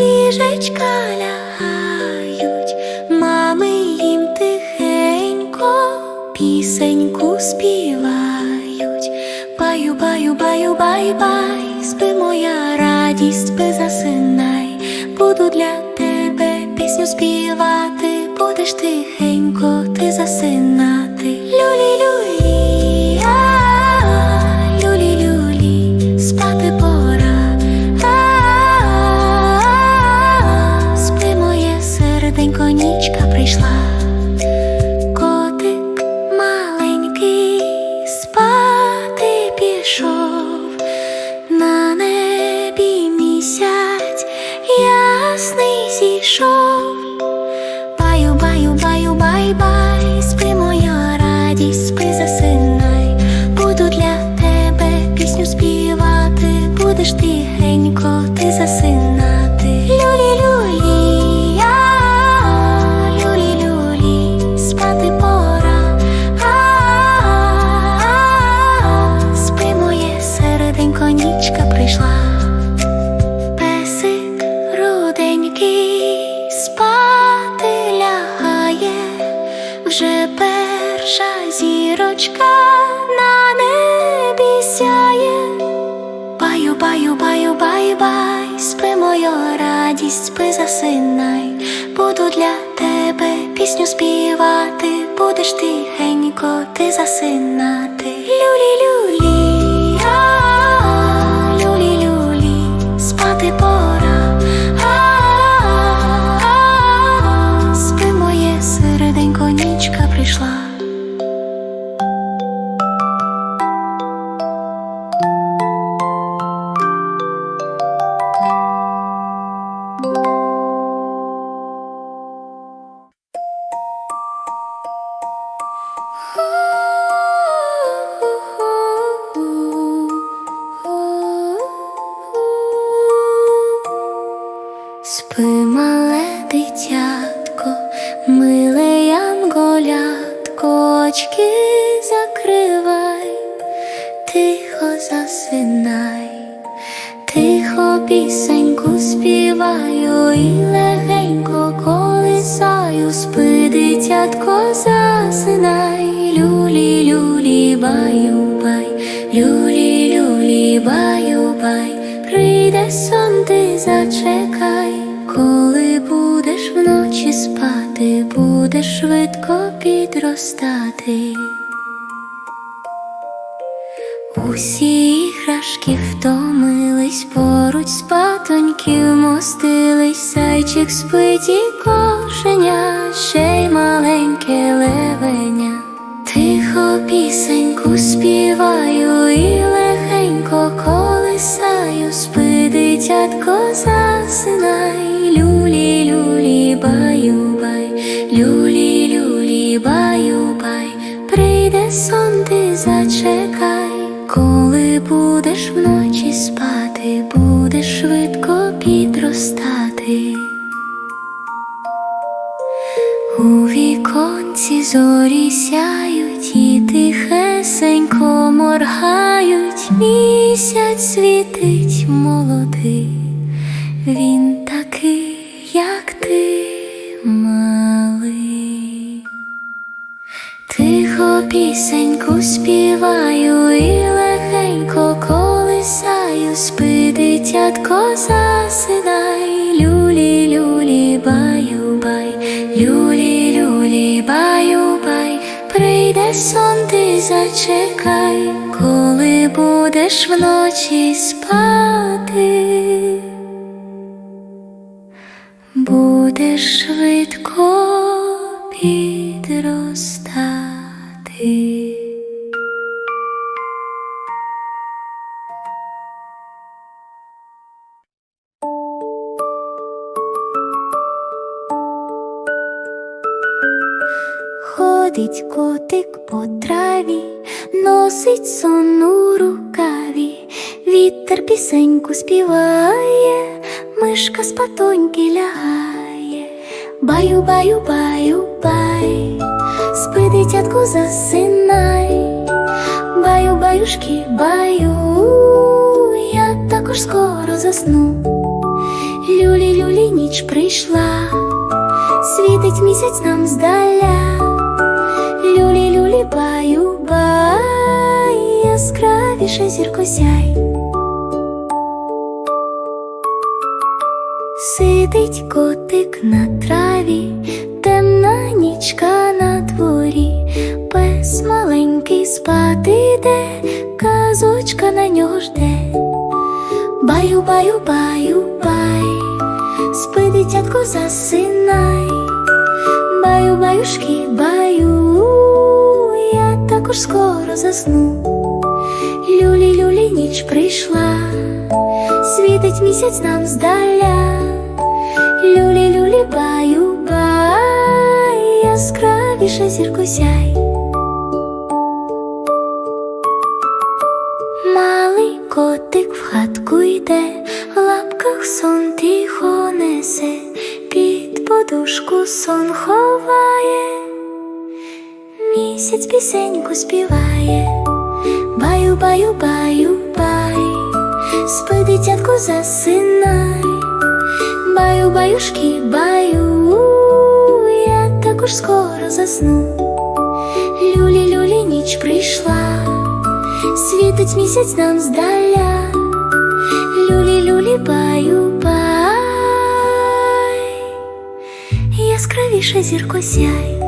ліжечка лягають, мами їм тихенько пісеньку співають. Баю, баю, баю, бай, бай, спи моя радість, спи засинай, буду для тебе пісню співати, будеш тихенько, ти засинати. Люлі-люлі зірочка на небі сяє. Баю, баю, баю, бай, бай, спи моя радість, спи засинай. Буду для тебе пісню співати, будеш тихенько, ти засинати. Люлі, очки закривай, тихо засинай, тихо пісеньку співаю і легенько колисаю, спи, дитятко, засинай, люлі, люлі, баю, бай, люлі, люлі, баю, бай, прийде сон, ти зачекай, коли підростати. Усі іграшки втомились, поруч спатоньки вмостились, зайчик спить і кошеня, ще й маленьке левеня. Тихо пісеньку співаю і легенько колисаю, спи, дитятко, засинай, люлі, люлі, баю, будеш вночі спати, будеш швидко підростати. У віконці зорі сяють і тихесенько моргають, місяць світить молодий, він такий, як ти, малий. Тихо пісеньку співаю і легенько колисаю, спи, дитятко, засинай, люлі, люлі, баю, бай, люлі, люлі, баю, бай, прийде сон, ти зачекай, коли будеш вночі спати, будеш швидко підростати. Ходить котик по траві, носить сон рукаві, вітер пісеньку співає, мишка з патоньки лягає, баю, баю, баю, бай, спи, дитятку, засинай, баю, баюшки, баю, я також скоро засну. Люлі, люлі, ніч прийшла, світить місяць нам здаля. Люлі, люлі, люлі баю бай, яскравіше зірко сяй. Сидить котик на траві, темна нічка на дворі, пес маленький спати йде, казочка на нього жде. Баю, баю, баю, бай, спи, дитятко, засинай, баю, баюшки, баю, також скоро засну. Люлі, люлі, ніч прийшла, світить місяць нам здаля. Люлі, люлі, баю, бай, яскравіше зірко сяй. Малий котик в хатку йде, в лапках сон тихо несе, під подушку сон ховає, місяць пісеньку співає, баю, баю, баю, бай, спи, дитятко, засинай, баю, баюшки, баю, я також скоро засну. Люлі, люлі, ніч прийшла світить місяць нам здаля. Люлі, люлі, баю, бай, яскравіше зірко сяй.